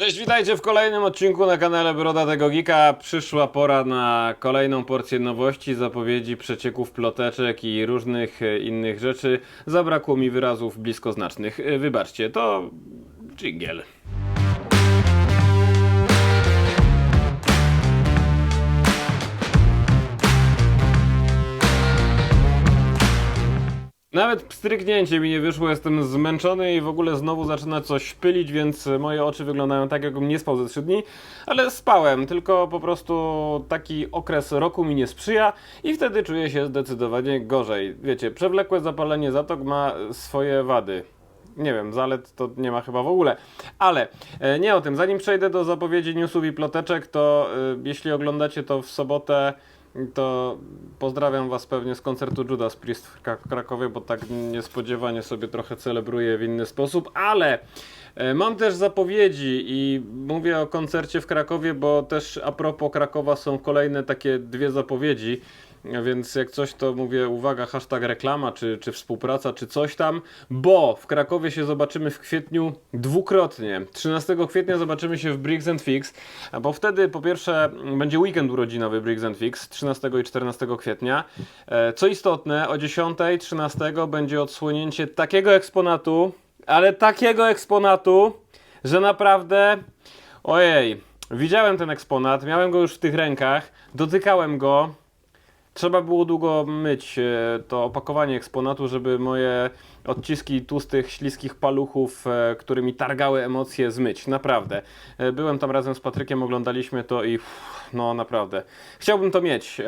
Cześć, witajcie w kolejnym odcinku na kanale Brodatego Geeka. Przyszła pora na kolejną porcję nowości, zapowiedzi, przecieków, ploteczek i różnych e, innych rzeczy. Zabrakło mi wyrazów bliskoznacznych. E, Wybaczcie, to dżingiel. Nawet pstryknięcie mi nie wyszło, jestem zmęczony i w ogóle znowu zaczyna coś pylić, więc moje oczy wyglądają tak, jakbym nie spał ze 3 dni, ale spałem, tylko po prostu taki okres roku mi nie sprzyja i wtedy czuję się zdecydowanie gorzej. Wiecie, przewlekłe zapalenie zatok ma swoje wady. Nie wiem, zalet to nie ma chyba w ogóle. Ale e, nie o tym. Zanim przejdę do zapowiedzi newsów i ploteczek, to e, jeśli oglądacie to w sobotę, to pozdrawiam Was pewnie z koncertu Judas Priest w Krak- Krakowie, bo tak niespodziewanie sobie trochę celebruję w inny sposób, ale e, mam też zapowiedzi i mówię o koncercie w Krakowie, bo też a propos Krakowa są kolejne takie dwie zapowiedzi. Więc jak coś, to mówię, uwaga, hashtag reklama, czy, czy współpraca, czy coś tam, bo w Krakowie się zobaczymy w kwietniu dwukrotnie. 13 kwietnia zobaczymy się w Bricks and Fix, bo wtedy po pierwsze będzie weekend urodzinowy Bricks and Fix, 13 i 14 kwietnia. E, Co istotne, o 10, 13 będzie odsłonięcie takiego eksponatu, ale takiego eksponatu, że naprawdę, ojej, widziałem ten eksponat, miałem go już w tych rękach, dotykałem go, Trzeba było długo myć e, to opakowanie eksponatu, żeby moje odciski tłustych, śliskich paluchów, e, którymi targały emocje, zmyć. Naprawdę. E, Byłem tam razem z Patrykiem, oglądaliśmy to i no naprawdę. Chciałbym to mieć,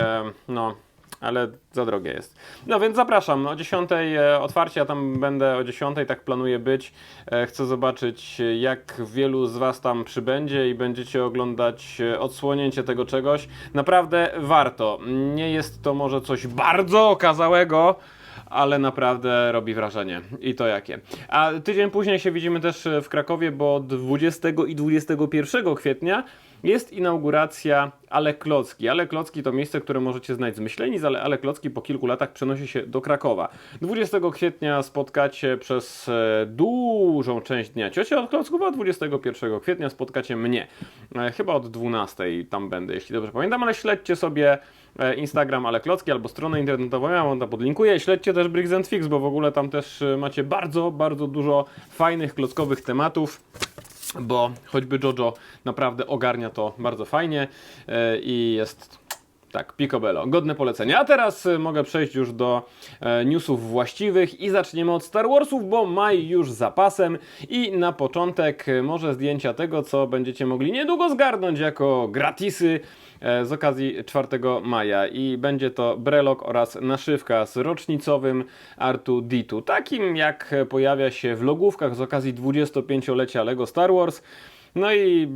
no. Ale za drogie jest. No więc zapraszam. O 10 e, otwarcie, ja tam będę o 10, tak planuję być. E, Chcę zobaczyć, jak wielu z Was tam przybędzie i będziecie oglądać e, odsłonięcie tego czegoś. Naprawdę warto. Nie jest to może coś bardzo okazałego, ale naprawdę robi wrażenie. I to jakie. A tydzień później się widzimy też w Krakowie, bo 20 i 21 kwietnia jest inauguracja Ale Klocki. Ale Klocki to miejsce, które możecie znać z Myślenic, ale Ale Klocki po kilku latach przenosi się do Krakowa. 20 kwietnia spotkacie przez e, dużą część dnia ciocie od Klocków, a 21 kwietnia spotkacie mnie. E, Chyba od 12 tam będę, jeśli dobrze pamiętam, ale śledźcie sobie e, Instagram Ale Klocki albo stronę internetową, ja wam tam podlinkuję. Śledźcie też Bricks and Fix, bo w ogóle tam też macie bardzo, bardzo dużo fajnych klockowych tematów bo choćby JoJo naprawdę ogarnia to bardzo fajnie e, i jest tak, picobello, godne polecenia. A teraz e, mogę przejść już do e, newsów właściwych i zaczniemy od Star Warsów, bo maj już za pasem i na początek e, może zdjęcia tego, co będziecie mogli niedługo zgarnąć jako gratisy e, z okazji 4 maja i będzie to brelok oraz naszywka z rocznicowym Artu Ditu, takim jak pojawia się w logówkach z okazji 25-lecia LEGO Star Wars. No i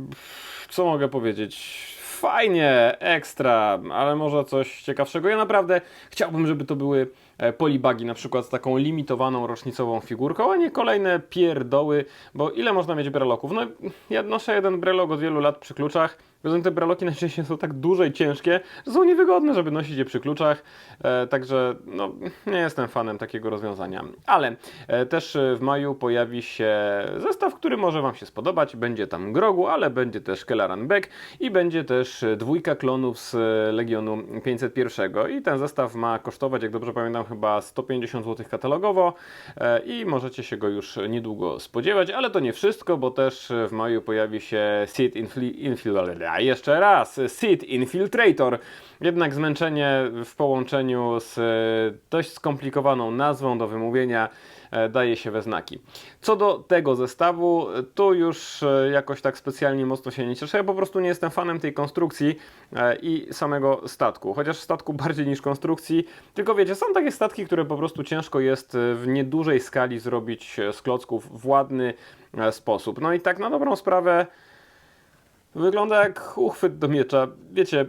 co mogę powiedzieć? Fajnie, ekstra, ale może coś ciekawszego. Ja naprawdę chciałbym, żeby to były e, polibagi, na przykład z taką limitowaną rocznicową figurką, a nie kolejne pierdoły, bo ile można mieć breloków? No, ja noszę jeden brelok od wielu lat przy kluczach. Poza te breloki najczęściej są tak duże i ciężkie, że są niewygodne, żeby nosić je przy kluczach. E, także no, nie jestem fanem takiego rozwiązania. Ale e, też e, w maju pojawi się zestaw, który może Wam się spodobać. Będzie tam Grogu, ale będzie też Kelleran Beck i będzie też e, dwójka klonów z e, Legionu 501. I ten zestaw ma kosztować, jak dobrze pamiętam, chyba 150 zł katalogowo e, i możecie się go już niedługo spodziewać, ale to nie wszystko, bo też w maju pojawi się Seed Infli- Infil... A jeszcze raz, Seed Infiltrator. Jednak zmęczenie w połączeniu z e, dość skomplikowaną nazwą do wymówienia e, daje się we znaki. Co do tego zestawu, tu już e, jakoś tak specjalnie mocno się nie cieszę. Ja po prostu nie jestem fanem tej konstrukcji i samego statku. Chociaż statku bardziej niż konstrukcji. Tylko wiecie, są takie statki, które po prostu ciężko jest w niedużej skali zrobić z klocków w ładny sposób. No i tak na dobrą sprawę wygląda jak uchwyt do miecza. Wiecie,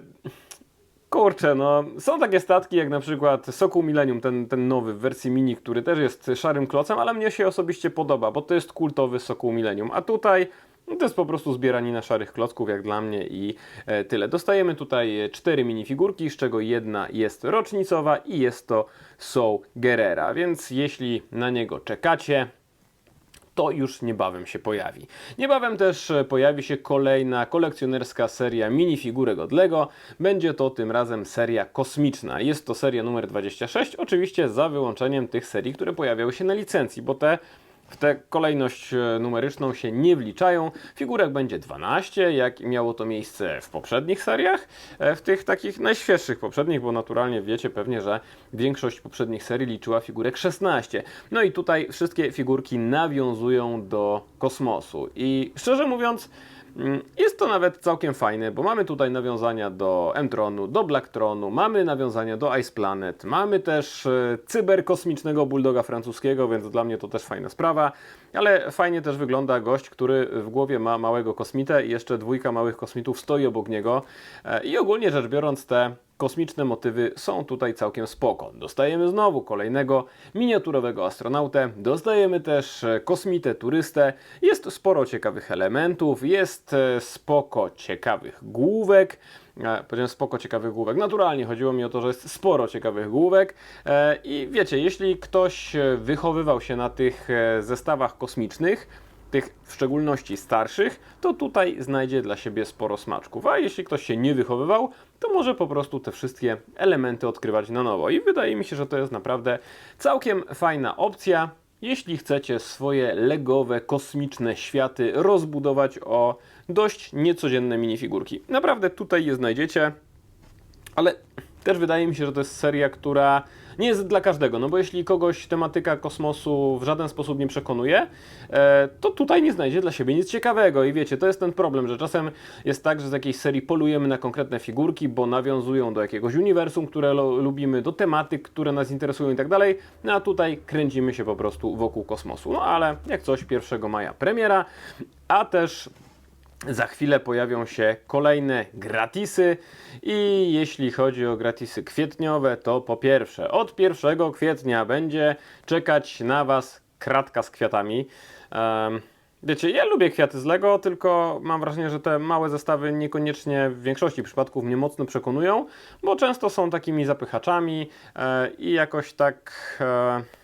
Kurczę, no są takie statki jak na przykład Sokół Millennium, ten, ten nowy w wersji mini, który też jest szarym klocem, ale mnie się osobiście podoba, bo to jest kultowy Sokół Millennium. A tutaj no, to jest po prostu zbieranina szarych klocków jak dla mnie i e, tyle. Dostajemy tutaj cztery minifigurki, z czego jedna jest rocznicowa i jest to Soul Gerrera, więc jeśli na niego czekacie, to już niebawem się pojawi. Niebawem też e, pojawi się kolejna kolekcjonerska seria minifigurek od LEGO. Będzie to tym razem seria kosmiczna. Jest to seria numer 26, oczywiście za wyłączeniem tych serii, które pojawiały się na licencji, bo te w tę kolejność e, numeryczną się nie wliczają. Figurek będzie 12, jak miało to miejsce w poprzednich seriach, e, w tych takich najświeższych poprzednich, bo naturalnie wiecie pewnie, że większość poprzednich serii liczyła figurek 16. No i tutaj wszystkie figurki nawiązują do kosmosu. I szczerze mówiąc, Jest to nawet całkiem fajne, bo mamy tutaj nawiązania do M-Tronu, do Blacktronu, mamy nawiązania do Ice Planet, mamy też e, cyberkosmicznego bulldoga francuskiego, więc dla mnie to też fajna sprawa, ale fajnie też wygląda gość, który w głowie ma małego kosmitę i jeszcze dwójka małych kosmitów stoi obok niego. E, i ogólnie rzecz biorąc te kosmiczne motywy są tutaj całkiem spoko. Dostajemy znowu kolejnego miniaturowego astronautę, dostajemy też e, kosmitę turystę, jest sporo ciekawych elementów, jest e, spoko ciekawych główek, e, powiedziałem spoko ciekawych główek. Naturalnie chodziło mi o to, że jest sporo ciekawych główek e, i wiecie, jeśli ktoś wychowywał się na tych zestawach kosmicznych, tych w szczególności starszych, to tutaj znajdzie dla siebie sporo smaczków. A jeśli ktoś się nie wychowywał, to może po prostu te wszystkie elementy odkrywać na nowo. I wydaje mi się, że to jest naprawdę całkiem fajna opcja. Jeśli chcecie swoje legowe, kosmiczne światy rozbudować o dość niecodzienne minifigurki. Naprawdę tutaj je znajdziecie, ale też wydaje mi się, że to jest seria, która nie jest dla każdego, no bo jeśli kogoś tematyka kosmosu w żaden sposób nie przekonuje, e, to tutaj nie znajdzie dla siebie nic ciekawego. I wiecie, to jest ten problem, że czasem jest tak, że z jakiejś serii polujemy na konkretne figurki, bo nawiązują do jakiegoś uniwersum, które lubimy, do tematyk, które nas interesują i tak dalej, no a tutaj kręcimy się po prostu wokół kosmosu. No ale jak coś 1 maja premiera, a też za chwilę pojawią się kolejne gratisy i jeśli chodzi o gratisy kwietniowe, to po pierwsze od 1 kwietnia będzie czekać na Was kratka z kwiatami. Em, Wiecie, ja lubię kwiaty z Lego, tylko mam wrażenie, że te małe zestawy niekoniecznie w większości przypadków mnie mocno przekonują, bo często są takimi zapychaczami e, i jakoś tak... E,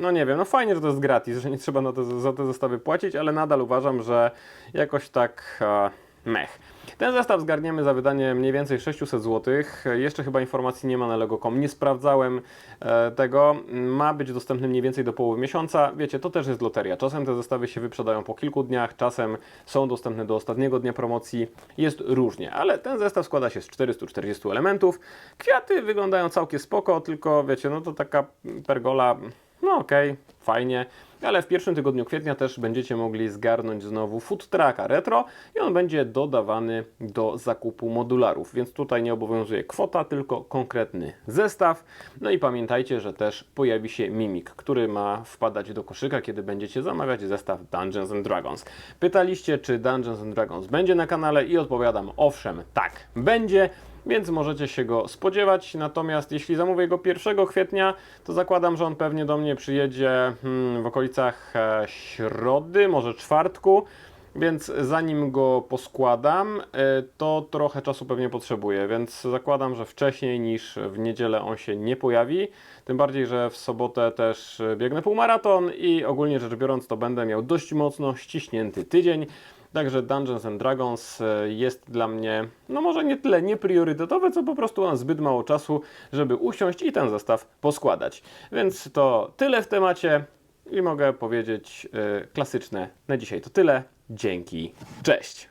no nie wiem, no fajnie, że to jest gratis, że nie trzeba na te, za te zestawy płacić, ale nadal uważam, że jakoś tak e, mech. Ten zestaw zgarniemy za wydanie mniej więcej 600 zł. Jeszcze chyba informacji nie ma na Lego.com, nie sprawdzałem e, tego. Ma być dostępny mniej więcej do połowy miesiąca. Wiecie, to też jest loteria. Czasem te zestawy się wyprzedają po kilku dniach, czasem są dostępne do ostatniego dnia promocji. Jest różnie, ale ten zestaw składa się z 440 elementów. Kwiaty wyglądają całkiem spoko, tylko wiecie, no to taka pergola no okej, fajnie, ale w pierwszym tygodniu kwietnia też będziecie mogli zgarnąć znowu food trucka retro i on będzie dodawany do zakupu modularów, więc tutaj nie obowiązuje kwota, tylko konkretny zestaw. No i pamiętajcie, że też pojawi się Mimik, który ma wpadać do koszyka, kiedy będziecie zamawiać zestaw Dungeons and Dragons. Pytaliście, czy Dungeons and Dragons będzie na kanale i odpowiadam, owszem, tak, będzie więc możecie się go spodziewać. Natomiast jeśli zamówię go 1 kwietnia, to zakładam, że on pewnie do mnie przyjedzie w okolicach e, środy, może czwartku. Więc zanim go poskładam, e, to trochę czasu pewnie potrzebuję, więc zakładam, że wcześniej niż w niedzielę on się nie pojawi. Tym bardziej, że w sobotę też e, biegnę półmaraton i ogólnie rzecz biorąc, to będę miał dość mocno ściśnięty tydzień. Także Dungeons and Dragons jest dla mnie, no może nie tyle niepriorytetowe, co po prostu mam zbyt mało czasu, żeby usiąść i ten zestaw poskładać. Więc to tyle w temacie i mogę powiedzieć e, klasyczne na dzisiaj to tyle. Dzięki, cześć!